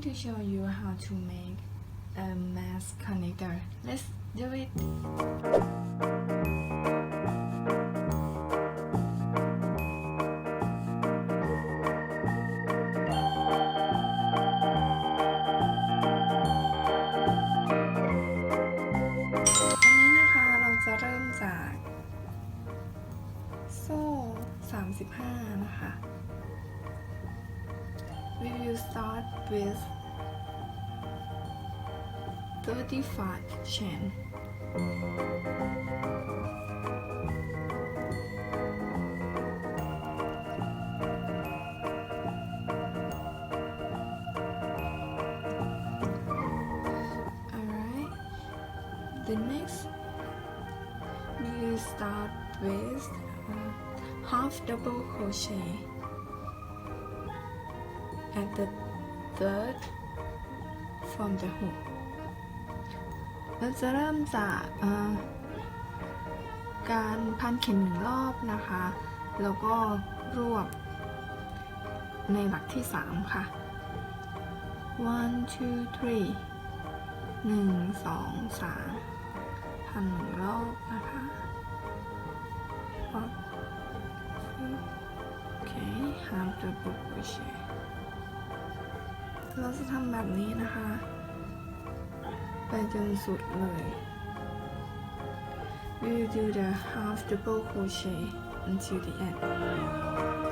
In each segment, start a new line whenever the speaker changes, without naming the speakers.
going to show you how to make a mask connector. Let's do it. อันนี้นะคะเราจะเริ่มจากโซ่35 we will start with 35 chain alright. The next we will start with uh, half double crochet at the third from the hook เราจะเริ่มจากการพันเข็มหนึ่งรอบนะคะ แล้วก็รวบในหลักที่ 3 ค่ะ one two three หนึ่งสองสามพันหนึ่งรอบนะคะโอเค half double crochet เราจะทำแบบนี้นะคะ ไปจนสุดเลย we will do the half double crochet until the end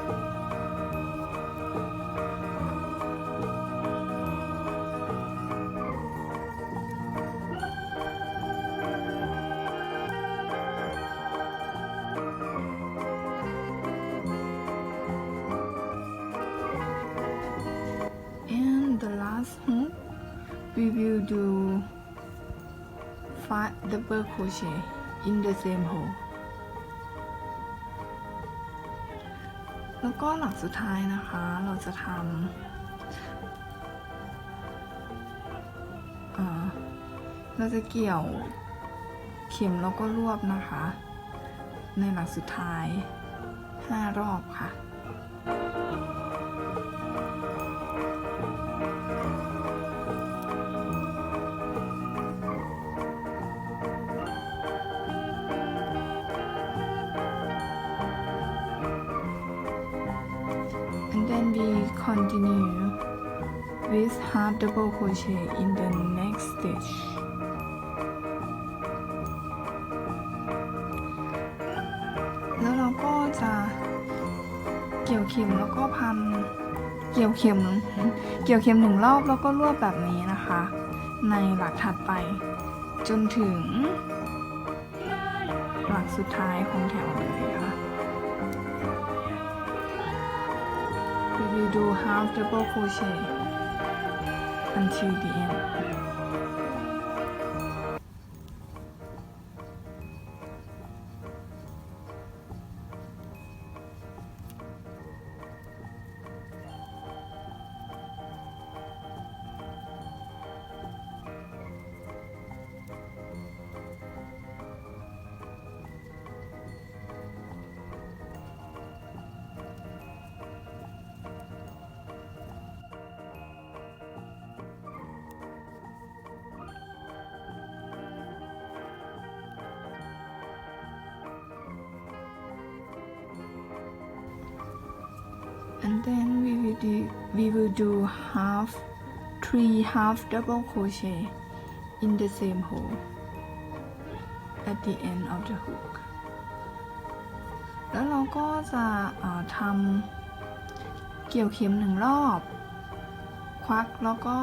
will do five double crochet in the same hole แล้วก็หลักสุดท้ายนะคะ เราจะทำเราจะเกี่ยวเข็มแล้วก็รวบนะคะ ในหลักสุดท้าย 5 รอบค่ะ and then we continue with half double crochet in the next stitch แล้วเราก็จะเกี่ยวเข็มแล้วก็พันเกี่ยวเข็มเกี่ยวเข็มหนึ่งรอบแล้วก็รวบแบบนี้นะคะ ในหลักถัดไป จนถึง หลักสุดท้ายของแถวเลยค่ะ do half double crochet until the end and then we will do we will do half three half double crochet in the same hole at the end of the hook แล้วเราก็จะทำเกี่ยวเข็มหนึ่งรอบ ควักแล้วก็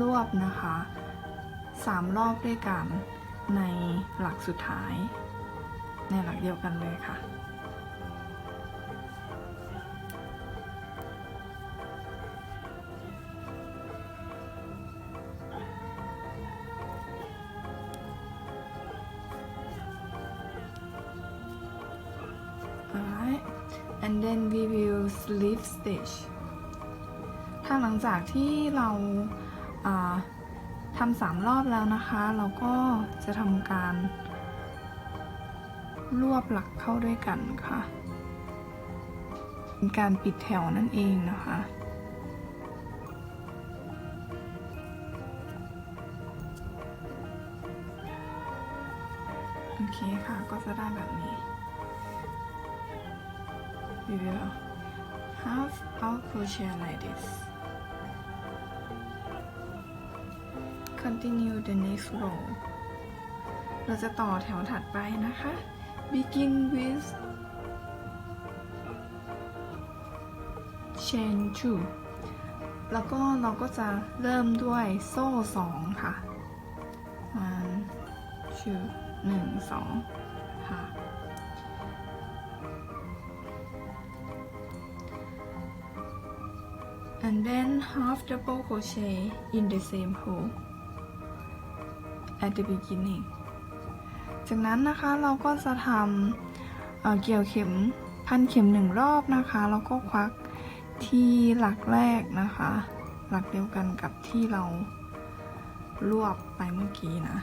รวบนะคะสามรอบด้วยกันในหลักสุดท้าย ในหลักเดียวกันเลยค่ะ stitch ค่หลังจากที่เราาทำสามรอบแล้วนะคะ เราก็จะทำการ รวบหลักเข้าด้วยกันค่ะเป็นการปิดแถวนั่นเองนะคะโอเคค่ะก็จะได้แบบนี้เดี๋ยว half out crochet like this continue the next row เราจะต่อแถวถัดไปนะคะ begin with chain two แล้วก็เราก็จะเริ่มด้วยโซ่สองค่ะ one two หนึ่งสองค่ะ and then half double crochet in the same hole at the beginning จากนั้นนะคะเราก็จะทำเเกี่ยวเข็มพันเข็มหนึ่งรอบนะคะแล้วก็ควักที่หลักแรกนะคะ หลักเดียวกันกับที่เรารวบไปเมื่อกี้นะ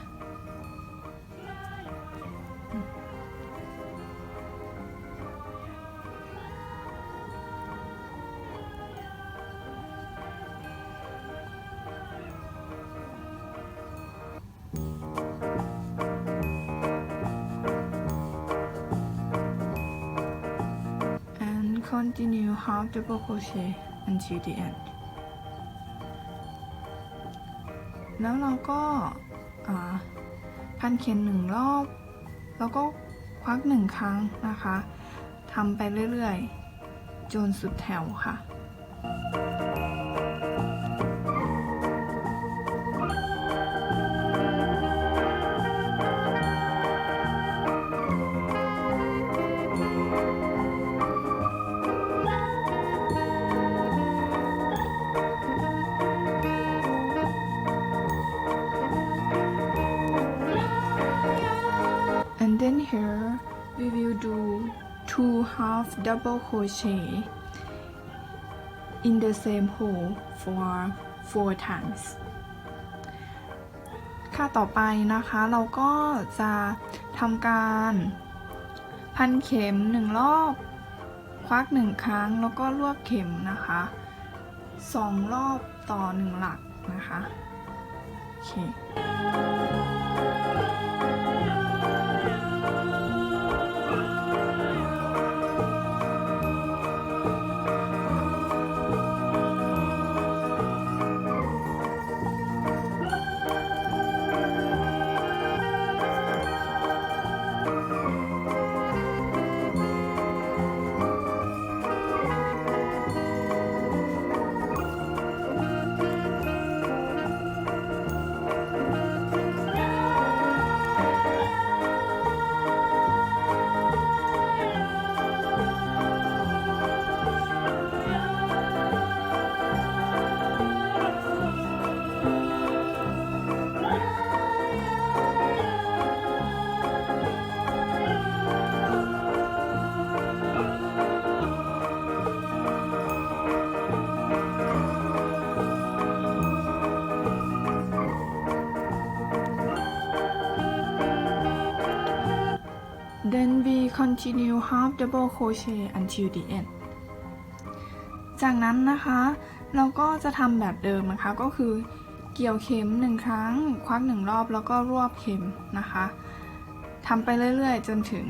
continue half double crochet until the end แล้วเราก็อ่าพันเข็มหนึ่งรอบ แล้วก็ควักหนึ่งครั้งนะคะทำไปเรื่อยๆ จนสุดแถวค่ะ two half double crochet in the same hole for four times ค่ะต่อไปนะคะเราก็จะทำการพันเข็มหนึ่งรอบ ควักหนึ่งครั้งแล้วก็รวบเข็มนะคะสองรอบต่อหนึ่งหลักนะคะโอเค continue half double crochet until the end จากนั้นนะคะ เราก็จะทำแบบเดิมนะคะ ก็คือเกี่ยวเข็มหนึ่งครั้ง ควักหนึ่งรอบแล้วก็รวบเข็มนะคะทำไปเรื่อยๆ จนถึง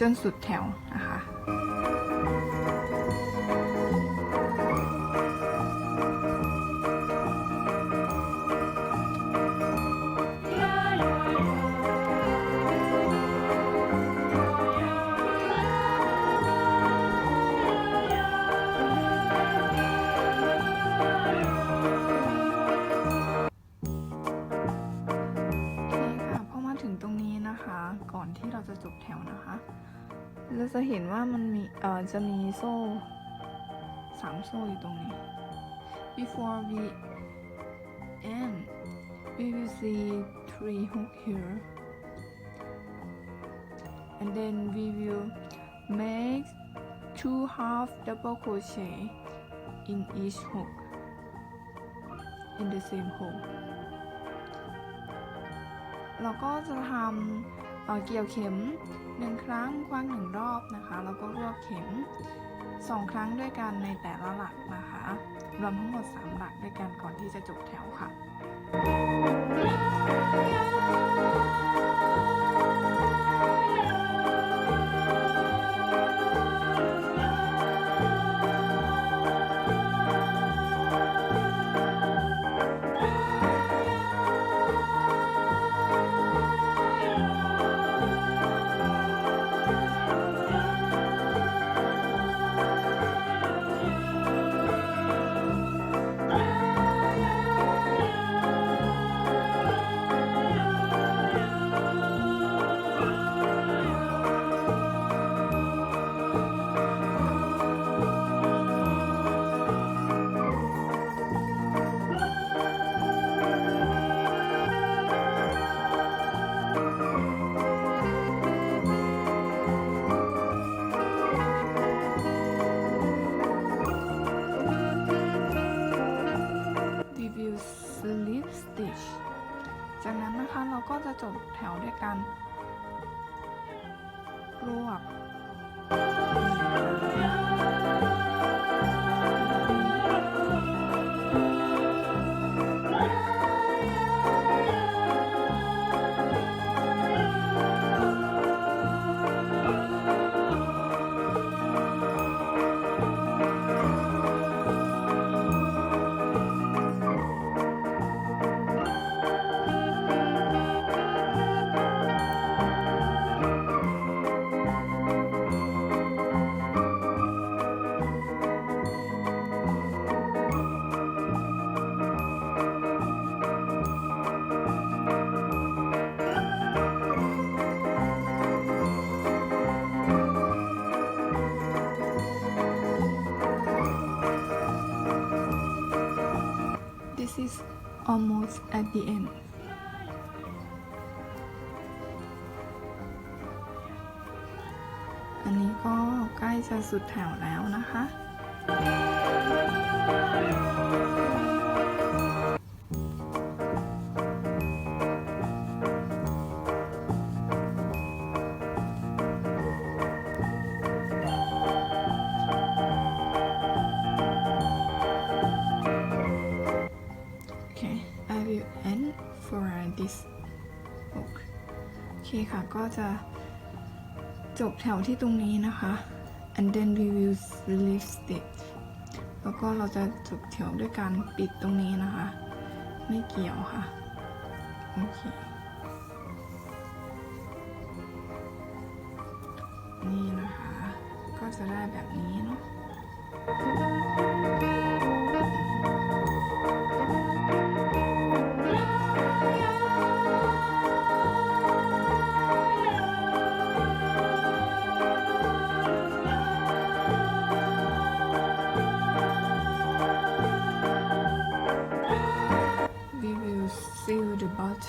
จนสุดแถวนะคะ จะเห็นว่ามันมีเอ่อจะมีโซ่สามโซ่อยู่ตรงนี้ before we end we will see three hook here and then we will make two half double crochet in each hook in the same hole เราก็จะทำ เเกี่ยวเข็มหนึ่งครั้งคว้างหนึ่งรอบนะคะ แล้วก็รวบเข็มสองครั้งด้วยกันในแต่ละหลักนะคะ รวมทั้งหมด 3 หลักด้วยกันก่อนที่จะจบแถวค่ะ at the end อันนี้ก็ใกล้จะสุดแถวแล้วนะคะ ค่ะ ก็จะจบแถวที่ตรงนี้นะคะ and then we will leave stitch แล้วก็เราจะจบแถวด้วยการปิดตรงนี้นะคะ ไม่เกี่ยวค่ะ โอเค นี่นะคะ ก็จะได้แบบนี้เนาะ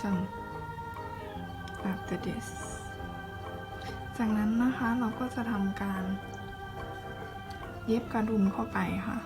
some after this จากนั้นนะคะเราก็จะทำการ เย็บกระดุมเข้าไปค่ะ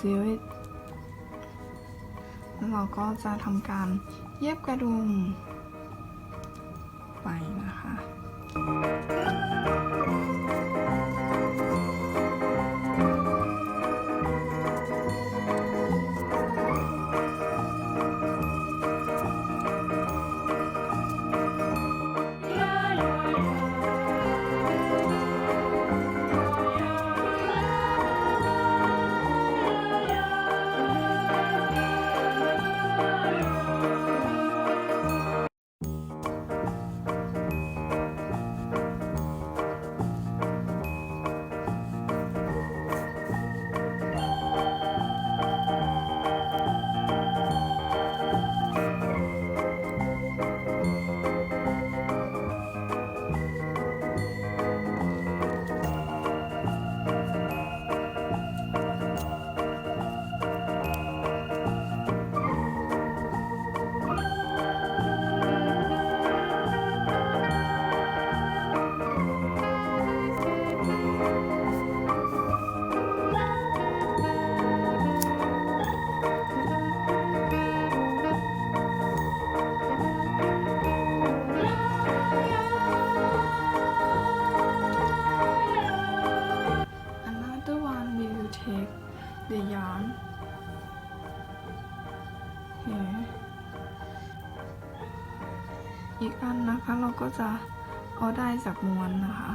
ซีริสแล้วเราก็จะทำการเย็บกระดุมไปนะ อีกอันนะคะ เราก็จะเอาได้จากม้วนนะคะ